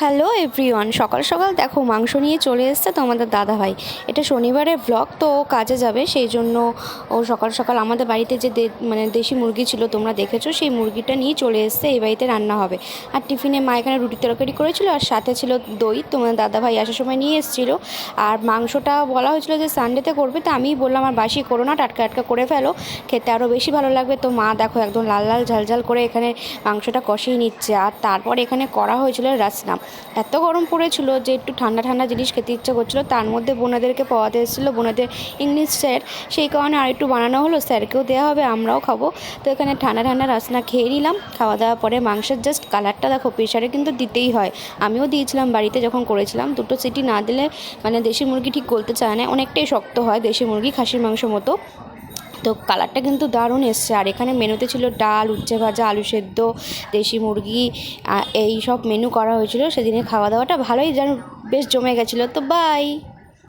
Hello everyone, সকাল সকাল দেখো মাংস নিয়ে চলে এসছে তোমাদের দাদা ভাই এটা শনিবারের ব্লগ তো ও কাজে যাবে, সেই জন্য ও সকাল সকাল আমাদের বাড়িতে যে মানে দেশি মুরগি ছিল, তোমরা দেখেছ, সেই মুরগিটা নিয়ে চলে এসছে, এই বাড়িতে রান্না হবে। আর টিফিনে মা এখানে রুটি তরকারি করেছিল, আর সাথে ছিল দই, তোমাদের দাদা ভাই আসার সময় নিয়ে এসেছিল। আর মাংসটা বলা হয়েছিল যে সানডেতে করবে, তো আমিই বললাম, আর বাসি করো না, টাটকা টাটকা করে ফেলো, খেতে আরও বেশি ভালো লাগবে। তো মা দেখো একদম লাল লাল ঝাল ঝাল করে এখানে মাংসটা কষিয়ে নিচ্ছে। আর তারপর এখানে করা হয়েছিল রাসনা। এত গরম পড়েছিল যে একটু ঠান্ডা ঠান্ডা জিনিস খেতে ইচ্ছা করছিল। তার মধ্যে বোনাদেরকে পাওয়াতে এসেছিল। বোনাদের ইংলিশ স্যার সেই কারণে আর একটু বানানো হলো। স্যারকেও দেওয়া হবে, আমরাও খাব। তো এখানে ঠান্ডা ঠান্ডা রাসনা খেয়ে নিলাম। খাওয়া দাওয়ার পরে মাংসের জাস্ট কালারটা দেখো প্রেশারে কিন্তু দিতেই হয়। আমিও দিয়েছিলাম বাড়িতে যখন করেছিলাম। দুটো সিটি না দিলে মানে দেশি মুরগি ঠিক গলতে চায় না। অনেকটাই শক্ত হয় দেশি মুরগি, খাসির মাংস মতো। তো কালারটা কিন্তু দারুণ এসছে। আর এখানে মেনুতে ছিল ডাল, উচ্ছে ভাজা, আলু সেদ্ধ, দেশি মুরগি এই সব মেনু করা হয়েছিল। সেদিনে খাওয়া দাওয়াটা ভালোই যেন বেশ জমে গেছিল। তো বাই